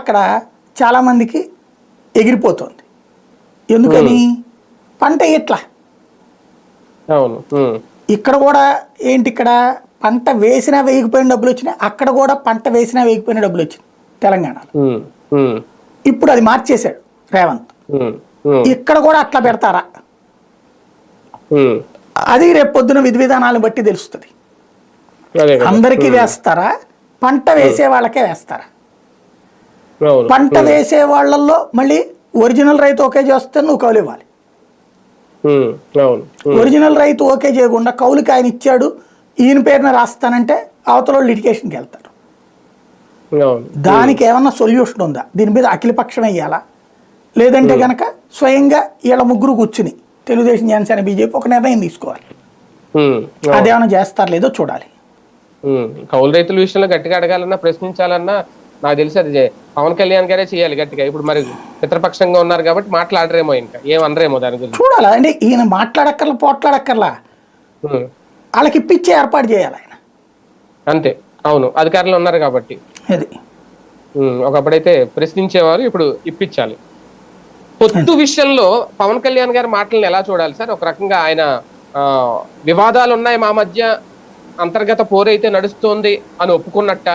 అక్కడ చాలామందికి ఎగిరిపోతుంది. ఎందుకని? పంట ఇట్లా అవును. ఇక్కడ కూడా ఏంటి ఇక్కడ? పంట వేసినా వేయకపోయిన డబ్బులు వచ్చినాయి. అక్కడ కూడా పంట వేసినా వేయకపోయిన డబ్బులు వచ్చినాయి తెలంగాణలో. ఇప్పుడు అది మార్చేశాడు రేవంత్. ఇక్కడ కూడా అట్లా పెడతారా. అది రేపు పొద్దున విధి విధానాలను బట్టి తెలుస్తుంది. అందరికీ వేస్తారా? పంట వేసే వాళ్ళకే వేస్తారా? పంట వేసే వాళ్ళల్లో మళ్ళీ ఒరిజినల్ రైతు ఓకే చేస్తే నువ్వు కౌలు ఇవ్వాలి. ఒరిజినల్ రైతు ఓకే చేయకుండా కౌలుకి ఆయన ఇచ్చాడు ఈయన పేరున రాస్తానంటే అవతల లిటికేషన్కి వెళ్తారు దానికి ఏమన్నా సొల్యూషన్ ఉందా? దీని మీద అఖిలపక్షం వేయాలా? లేదంటే గనక స్వయంగా వీళ్ళ ముగ్గురు కూర్చుని తెలుగుదేశం జనసేన బీజేపీ ఒక నిర్ణయం తీసుకోవాలి. ఉమ్, అదేమైనా చేస్తారు లేదో చూడాలి. కౌలు రైతుల విషయంలో గట్టిగా అడగాలన్నా ప్రశ్నించాలన్నా నాకు తెలిసి అది పవన్ కళ్యాణ్ గారే చేయాలి గట్టిగా. ఇప్పుడు మరి మిత్రపక్షంగా ఉన్నారు కాబట్టి మాట్లాడరేమో ఇంకా. ఏమనరేమో దాని గురించి. చూడాలి? అంటే ఈయన మాట్లాడక్కర్లా పోట్లాడక్కర్లా? వాళ్ళకి ఇప్పించే ఏర్పాటు చేయాలి ఆయన. అంతే. అవును. అధికారులు ఉన్నారు కాబట్టి. అది. ఒకప్పుడైతే ప్రశ్నించేవారు ఇప్పుడు ఇప్పించాలి. పొత్తు విషయంలో పవన్ కళ్యాణ్ గారి మాటలను ఎలా చూడాలి సార్? ఒక రకంగా ఆయన వివాదాలు ఉన్నాయి మా మధ్య అంతర్గత పోరైతే నడుస్తోంది అని ఒప్పుకున్నట్ట?